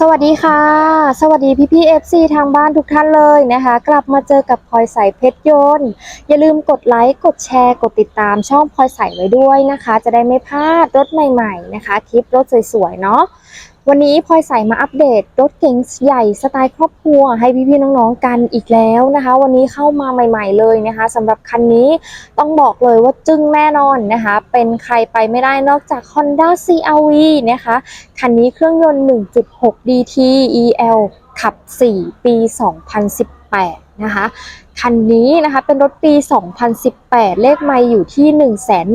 สวัสดีค่ะ สวัสดีพี่พี่เอฟซีทางบ้านทุกท่านเลยนะคะ กลับมาเจอกับพลอยใสเพชรยนต์อย่าลืมกดไลค์กดแชร์กดติดตามช่องพลอยใสไว้ด้วยนะคะ จะได้ไม่พลาดรถใหม่ ๆ นะคะ คลิปรถสวยๆเนาะ วันนี้พลอยใส่มาอัปเดตรถเก๋งใหญ่สไตล์ครอบครัวให้พี่ๆน้องๆกันอีกแล้วนะคะ วันนี้เข้ามาใหม่ ๆเลยนะคะสำหรับคันนี้ต้องบอกเลยว่าจึ้งแน่นอนนะคะ เป็นใครไปไม่ได้นอกจาก Honda CRV นะคะ คันนี้เครื่องยนต์ 1.6 DT EL ขับ 4 ปี 2018 นะคะ คันนี้นะคะเป็นรถปี 2018 เลขไม่อยู่ที่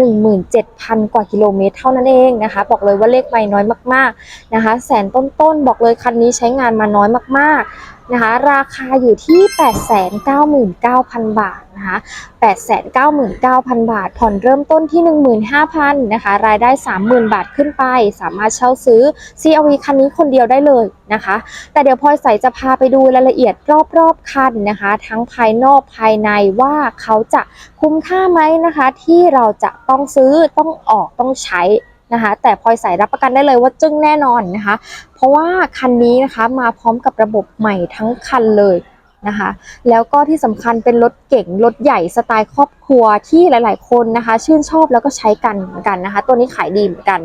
117,000 กว่ากิโลเมตรเท่านั้นเองนะคะ บอกเลยว่าเลขไม่น้อยมากๆนะคะ แสนต้นๆ บอกเลยคันนี้ใช้งานมาน้อยมากๆ นะคะ ราคาอยู่ที่ 899,000 บาทนะคะ 899,000 บาท ผ่อนเริ่มต้นที่ 15,000นะคะ รายได้ 30,000 บาทขึ้นไป สามารถเช่าซื้อ CRV คันนี้คนเดียวได้เลยนะคะ แต่เดี๋ยวพลอยใสจะพาไปดูรายละเอียดรอบๆคันนะคะ ทั้งภายนอกภายในว่าเขาจะคุ้มค่าไหมนะคะ ที่เราจะต้องซื้อต้องออกต้องใช้นะคะแต่พลอยใสรับประกันได้เลยว่าจึ้งแน่นอนนะคะ ราะว่าคันนี้นะคะมาพร้อมกับระบบใหม่ทั้งคันเลยนะคะ แล้วก็ที่สำคัญเป็นรถเก๋งรถใหญ่สไตล์ครอบครัวที่หลาย ๆ คนนะคะ ชื่นชอบแล้วก็ใช้กันเหมือนกันนะคะ ตัวนี้ขายดีเหมือนกัน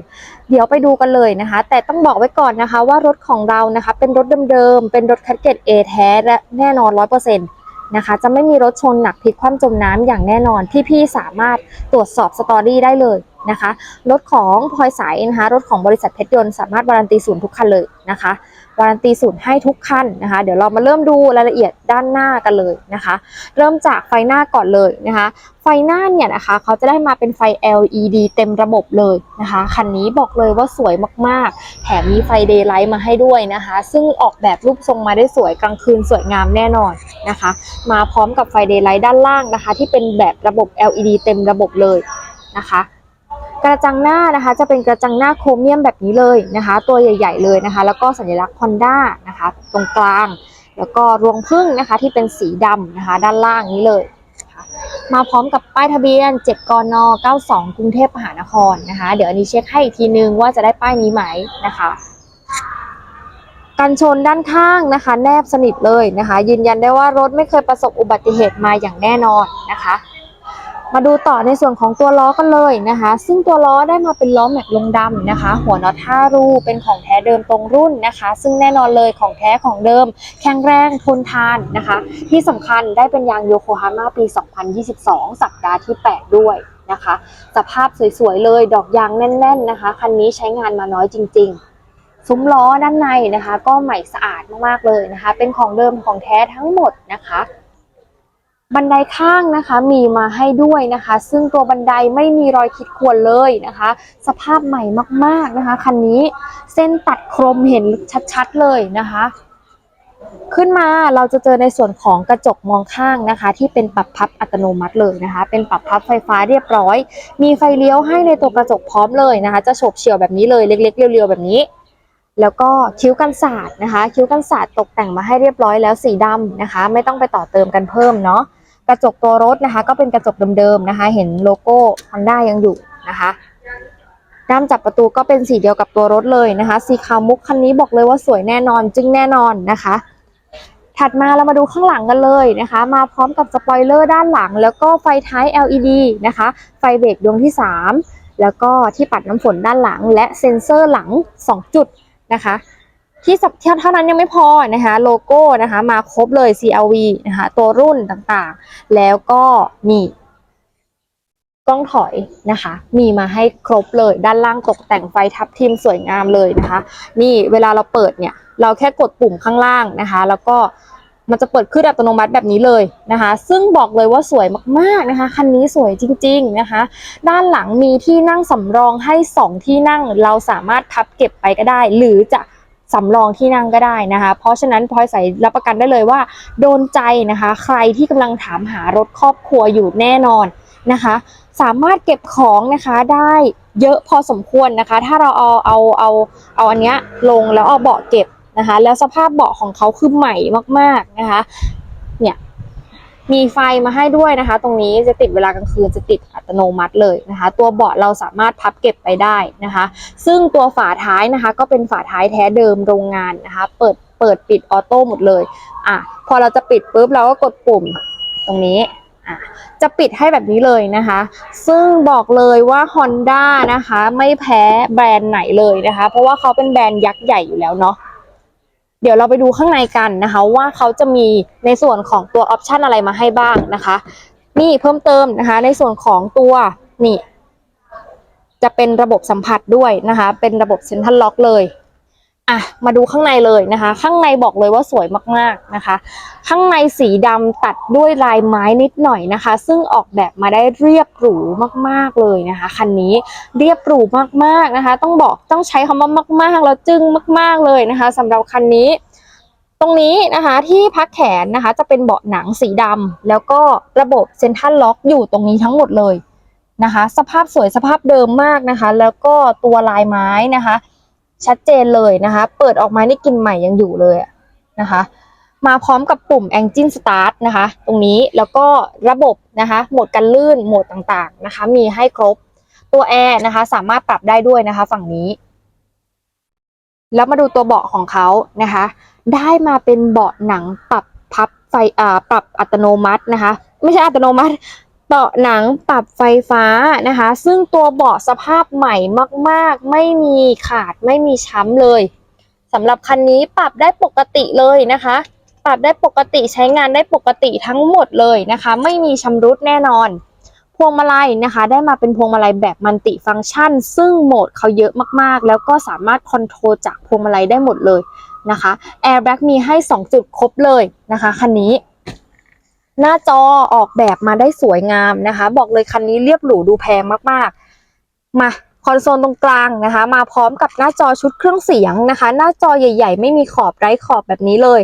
เดี๋ยวไปดูกันเลยนะคะ แต่ต้องบอกไว้ก่อนนะคะว่ารถของเรานะคะ เป็นรถเดิมๆเป็นรถคัดเกต A แท้และแน่นอน 100%นะคะจะไม่มีรถชนหนักพลิกคว่ำจมน้ำอย่างแน่นอนที่พี่สามารถตรวจสอบสตอรี่ได้เลย นะคะรถของพลอยสายนะคะรถของบริษัทเพชรยนต์สามารถวารันตีศูนย์ทุกคันเลยนะคะวารันตีศูนย์ให้ทุกคันนะคะ เดี๋ยวเรามาเริ่มดูรายละเอียดด้านหน้ากันเลยนะคะ เริ่มจากไฟหน้าก่อนเลยนะคะ ไฟหน้าเนี่ยนะคะเขาจะได้มาเป็นไฟ LED เต็มระบบเลยนะคะคันนี้บอกเลยว่าสวยมากๆ แถมมีไฟเดย์ไลท์มาให้ด้วยนะคะ ซึ่งออกแบบรูปทรงมาได้สวยกลางคืนสวยงามแน่นอนนะคะ มาพร้อมกับไฟเดย์ไลท์ด้านล่างนะคะ ที่เป็นแบบระบบ LED เต็มระบบเลยนะคะ กระจังหน้านะคะจะเป็นกระจังหน้าโครเมียมแบบนี้เลยนะคะ ตัวใหญ่ ๆ เลยนะคะ แล้วก็สัญลักษณ์ Honda นะคะ ตรงกลาง แล้วก็รวงพึ่งนะคะ ที่เป็นสีดำนะคะ ด้านล่างนี้เลยนะคะมาพร้อมกับป้ายทะเบียน 7กน92 กรุงเทพมหานครนะคะ เดี๋ยวอันนี้เช็คให้อีกทีนึงว่าจะได้ป้ายนี้ไหมนะคะกันชนด้านข้างนะคะ แนบสนิทเลยนะคะ ยืนยันได้ว่ารถไม่เคยประสบอุบัติเหตุมาอย่างแน่นอนนะคะ มาดูต่อในส่วนของตัวล้อกันเลยนะคะ ซึ่งตัวล้อได้มาเป็นล้อแม็กลงดำนะคะ หัวน็อต5รูเป็นของแท้เดิมตรงรุ่นนะคะ ซึ่งแน่นอนเลยของแท้ของเดิม แข็งแรงทนทานนะคะ ที่สำคัญได้เป็นยางโยโกฮาม่าปี 2022 สัปดาห์ที่ 8 ด้วยนะคะ สภาพสวยๆเลยดอกยางแน่น ๆนะคะ คันนี้ใช้งานมาน้อยจริง ๆซุ้มล้อด้านในนะคะ ก็ใหม่สะอาดมากๆเลยนะคะ เป็นของเดิมของแท้ทั้งหมดนะคะ บันไดข้างนะคะมีมาให้ด้วยนะคะ ซึ่งตัวบันไดไม่มีรอยขีดข่วนเลยนะคะ สภาพใหม่มากๆนะคะคันนี้เส้นตัดโครมเห็นชัดๆเลยนะคะ ขึ้นมาเราจะเจอในส่วนของกระจกมองข้างนะคะ ที่เป็นปรับพับอัตโนมัติเลยนะคะ เป็นปรับพับไฟฟ้าเรียบร้อย มีไฟเลี้ยวให้ในตัวกระจกพร้อมเลยนะคะ จะโฉบเฉี่ยวแบบนี้เลยเล็กๆเรียวๆแบบนี้แล้วก็คิ้วกันศาสตร์นะคะ คิ้วกันศาสตร์ตกแต่งมาให้เรียบร้อยแล้วสีดำนะคะ ไม่ต้องไปต่อเติมกันเพิ่มเนาะ กระจกตัวรถนะคะ ก็เป็นกระจกเดิมๆนะคะ เห็นโลโก้ Honda ยังอยู่นะคะด้ามจับประตูก็เป็นสีเดียวกับตัวรถเลยนะคะ สีขาวมุกคันนี้บอกเลยว่าสวยแน่นอนจึงแน่นอนนะคะ ถัดมาเรามาดูข้างหลังกันเลยนะคะ มาพร้อมกับสปอยเลอร์ด้านหลัง แล้วก็ไฟท้าย LED นะคะ ไฟเบรกดวงที่ 3 แล้วก็ที่ปัดน้ำฝนด้านหลัง และเซ็นเซอร์หลัง 2 จุดนะคะ ที่สับเท่านั้นยังไม่พอนะคะโลโก้นะคะมาครบเลย CLV นะคะตัวรุ่นต่างๆ แล้วก็นี่กล้องถอยนะคะ มีมาให้ครบเลย ด้านล่างตกแต่งไฟทับทิมสวยงามเลยนะคะ นี่เวลาเราเปิดเนี่ย เราแค่กดปุ่มข้างล่างนะคะ แล้วก็มันจะเปิดขึ้นอัตโนมัติแบบนี้เลยนะคะ ซึ่งบอกเลยว่าสวยมากๆนะคะ คันนี้สวยจริง ๆนะคะ ด้านหลังมีที่นั่งสำรองให้ 2 ที่นั่ง เราสามารถพับเก็บไปก็ได้ หรือจะ สำรองที่นั่งก็ได้นะคะ เพราะฉะนั้นพลอยใส่รับประกันได้เลยว่า โดนใจนะคะ ใครที่กำลังถามหารถครอบครัวอยู่แน่นอนนะคะ สามารถเก็บของนะคะได้เยอะพอสมควรนะคะ ถ้าเราเอาเอาเอาเอาอันเนี้ยลงแล้วเอาเบาะเก็บนะคะ แล้วสภาพเบาะของเขาคือใหม่มากๆนะคะ มีไฟมาให้ด้วยนะคะ ตรงนี้จะติดเวลากลางคืนจะติดอัตโนมัติเลยนะคะ ตัวเบาะเราสามารถพับเก็บไปได้นะคะ ซึ่งตัวฝาท้ายนะคะ ก็เป็นฝาท้ายแท้เดิมโรงงานนะคะ เปิดเปิดปิดออโต้หมดเลยอะพอเราจะปิดปุ๊บเราก็กดปุ่มตรงนี้อะจะปิดให้แบบนี้เลยนะคะ ซึ่งบอกเลยว่า Honda นะคะ ไม่แพ้แบรนด์ไหนเลยนะคะ เพราะว่าเขาเป็นแบรนด์ยักษ์ใหญ่อยู่แล้วเนาะ เดี๋ยวเราไปดูข้างในกันนะคะว่าเขาจะมีในส่วนของตัวออปชันอะไรมาให้บ้างนะคะ นี่เพิ่มเติมนะคะในส่วนของตัวนี่จะเป็นระบบสัมผัสด้วยนะคะ เป็นระบบเซ็นทรัลล็อกเลย อะมาดูข้างในเลยนะคะ ข้างในบอกเลยว่าสวยมากๆนะคะ ข้างในสีดำตัดด้วยลายไม้นิดหน่อยนะคะ ซึ่งออกแบบมาได้เรียบหรูมากๆเลยนะคะคันนี้เรียบหรูมากๆนะคะ ต้องบอกต้องใช้คำว่ามาก ๆ แล้วจึ้งมาก ๆเลยนะคะสำหรับคันนี้ ตรงนี้นะคะที่พักแขนนะคะ จะเป็นเบาะหนังสีดำแล้วก็ระบบเซ็นทรัลล็อกอยู่ตรงนี้ทั้งหมดเลยนะคะ สภาพสวยสภาพเดิมมากนะคะ แล้วก็ตัวลายไม้นะคะ ชัดเจนเลยนะคะ เปิดออกมานี่กลินใหม่ยังอยู่เลยนะคะ มาพร้อมกับปุ่ม Engine Start นะคะ ตรงนี้แล้วก็ระบบนะคะโหมดกันลื่นโหมดต่างๆนะคะ มีให้ครบตัวแอร์นะคะ สามารถปรับได้ด้วยนะคะ ฝั่งนี้ แล้วมาดูตัวเบาะของเขานะคะ ได้มาเป็นเบาะหนังปรับพับไฟอ่าปรับอัตโนมัตินะคะ ไม่ใช่อัตโนมัติ เบาะหนังปรับไฟฟ้านะคะ ซึ่งตัวเบาะสภาพใหม่มากๆ ไม่มีขาดไม่มีช้ำเลยสำหรับคันนี้ปรับได้ปกติเลยนะคะ ปรับได้ปกติใช้งานได้ปกติทั้งหมดเลยนะคะ ไม่มีชำรุดแน่นอน พวงมาลัยนะคะ ได้มาเป็นพวงมาลัยแบบมัลติฟังก์ชัน ซึ่งโหมดเขาเยอะมากๆ แล้วก็สามารถคอนโทรลจากพวงมาลัยได้หมดเลยนะคะแอร์แบ็กมีให้ 2 จุดครบเลยนะคะคันนี้ หน้าจอออกแบบมาได้สวยงามนะคะ บอกเลยคันนี้เรียบหรูดูแพงมากๆ มาคอนโซลตรงกลางนะคะ มาพร้อมกับหน้าจอชุดเครื่องเสียงนะคะ หน้าจอใหญ่ ๆ ไม่มีขอบไร้ขอบแบบนี้เลย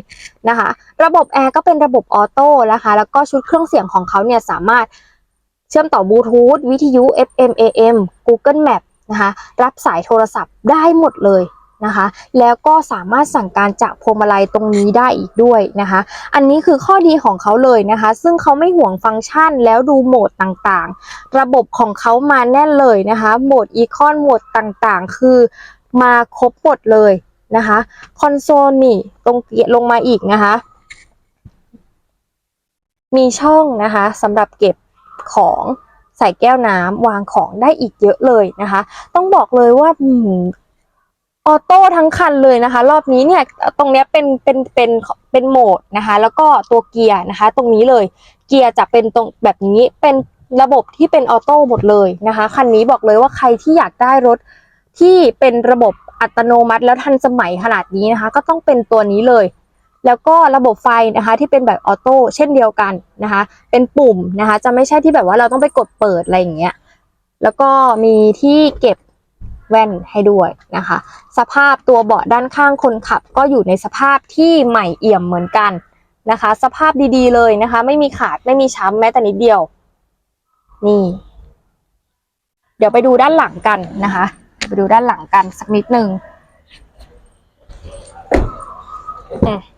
นะคะ ระบบแอร์ก็เป็นระบบออโต้นะคะ แล้วก็ชุดเครื่องเสียงของเขาเนี่ยสามารถเชื่อมต่อบลูทูธวิทยุ FM AM Google Map นะคะ รับสายโทรศัพท์ได้หมดเลย นะคะ แล้วก็สามารถสั่งการจากพวงมาลัยตรงนี้ได้อีกด้วยนะคะ อันนี้คือข้อดีของเขาเลยนะคะ ซึ่งเขาไม่ห่วงฟังก์ชันแล้วดูโหมดต่างๆ ระบบของเขามาแน่นเลยนะคะ โหมดอีคอนโหมดต่างๆ คือมาครบหมดเลยนะคะคอนโซลนี่ตรงลงมาอีกนะคะ มีช่องนะคะสำหรับเก็บของใส่แก้วน้ำวางของได้อีกเยอะเลยนะคะ ต้องบอกเลยว่า อออโต้ทั้งคันเลยนะคะ รอบนี้เนี่ยตรงเนี้ยเป็นเป็นเป็นเป็นโหมดนะคะ แล้วก็ตัวเกียร์นะคะ ตรงนี้เลยเกียร์จะเป็นตรงแบบนี้เป็นระบบที่เป็นออโต้หมดเลยนะคะคันนี้บอกเลยว่าใครที่อยากได้รถที่เป็นระบบอัตโนมัติแล้วทันสมัยขนาดนี้นะคะ ก็ต้องเป็นตัวนี้เลย แล้วก็ระบบไฟนะคะที่เป็นแบบออโต้เช่นเดียวกันนะคะ เป็นปุ่มนะคะ จะไม่ใช่ที่แบบว่าเราต้องไปกดเปิดอะไรอย่างเงี้ยแล้วก็มีที่เก็บ แว่นให้ด้วยนะคะ สภาพตัวเบาะด้านข้างคนขับก็อยู่ในสภาพที่ใหม่เอี่ยมเหมือนกันนะคะ สภาพดีๆเลยนะคะ ไม่มีขาดไม่มีช้ำแม้แต่นิดเดียว นี่ เดี๋ยวไปดูด้านหลังกันนะคะ ไปดูด้านหลังกันสักนิดหนึงอืมอ่าเ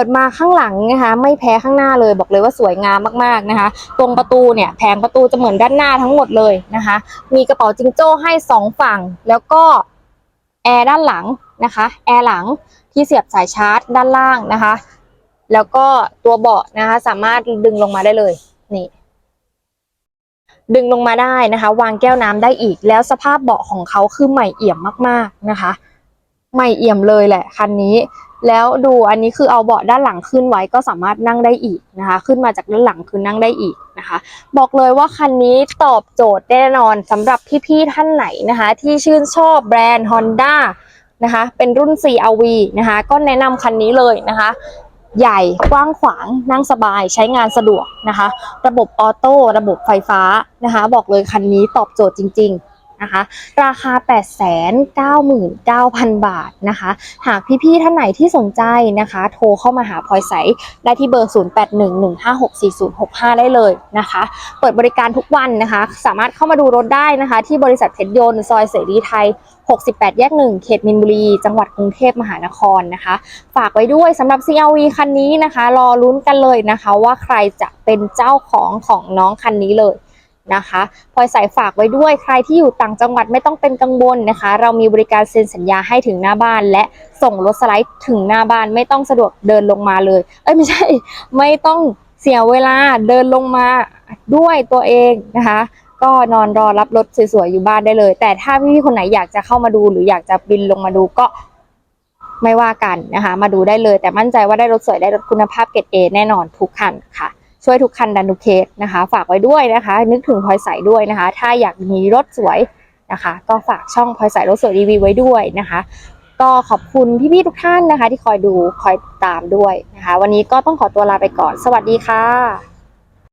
ปิดมาข้างหลังนะคะไม่แพ้ข้างหน้าเลยบอกเลยว่าสวยงามมากๆนะคะ ตรงประตูเนี่ยแผงประตูจะเหมือนด้านหน้าทั้งหมดเลยนะคะ มีกระเป๋าจิงโจ้ให้สองฝั่ง แล้วก็แอร์ด้านหลังนะคะแอร์หลังที่เสียบสายชาร์จด้านล่างนะคะ แล้วก็ตัวเบาะนะคะสามารถดึงลงมาได้เลยนี่ดึงลงมาได้นะคะ วางแก้วน้ำได้อีก แล้วสภาพเบาะของเขาคือใหม่เอี่ยมมากๆนะคะ ใหม่เอี่ยมเลยแหละคันนี้ แล้วดูอันนี้คือเอาเบาะด้านหลังขึ้นไว้ก็สามารถนั่งได้อีกนะคะ ขึ้นมาจากด้านหลังคือนั่งได้อีกนะคะ บอกเลยว่าคันนี้ตอบโจทย์แน่นอนสำหรับพี่ๆท่านไหนนะคะ ที่ชื่นชอบแบรนด์ Honda นะคะ เป็นรุ่น CRV นะคะ ก็แนะนำคันนี้เลยนะคะ ใหญ่กว้างขวางนั่งสบายใช้งานสะดวกนะคะ ระบบออโต้ระบบไฟฟ้านะคะ บอกเลยคันนี้ตอบโจทย์จริง ๆ นะคะ ราคา 899,000 บาทนะคะ หากพี่ๆท่านไหนที่สนใจนะคะ โทรเข้ามาหาพลอยใสได้ที่เบอร์ 0811564065 ได้เลยนะคะ เปิดบริการทุกวันนะคะ สามารถเข้ามาดูรถได้นะคะ ที่บริษัทเพชรยนต์ซอยเสรีไทย 68 แยก 1 เขตมินบุรี จังหวัดกรุงเทพมหานครนะคะ ฝากไว้ด้วยสำหรับ CRV คันนี้นะคะ รอลุ้นกันเลยนะคะ ว่าใครจะเป็นเจ้าของของน้องคันนี้เลย นะคะพลอยใส่ฝากไว้ด้วยใครที่อยู่ต่างจังหวัดไม่ต้องเป็นกังวลนะคะ เรามีบริการเซ็นสัญญาให้ถึงหน้าบ้าน และส่งรถสไลด์ถึงหน้าบ้านไม่ต้องสะดวกเดินลงมาเลย เอ้ยไม่ใช่ ไม่ต้องเสียเวลาเดินลงมาด้วยตัวเองนะคะ ก็นอนรอรับรถสวยๆอยู่บ้านได้เลย แต่ถ้าพี่ๆคนไหนอยากจะเข้ามาดูหรืออยากจะบินลงมาดูก็ไม่ว่ากันนะคะ มาดูได้เลย แต่มั่นใจว่าได้รถสวยได้รถคุณภาพเกรดเอแน่นอนทุกคันค่ะ ช่วยทุกคันดันทุกเคสนะคะ ฝากไว้ด้วยนะคะ นึกถึงพลอยใสด้วยนะคะ ถ้าอยากมีรถสวยนะคะ ก็ฝากช่องพลอยใสรถสวยรีวิวไว้ด้วยนะคะ ก็ขอบคุณพี่ๆทุกท่านนะคะ ที่คอยดูคอยตามด้วยนะคะ วันนี้ก็ต้องขอตัวลาไปก่อน สวัสดีค่ะ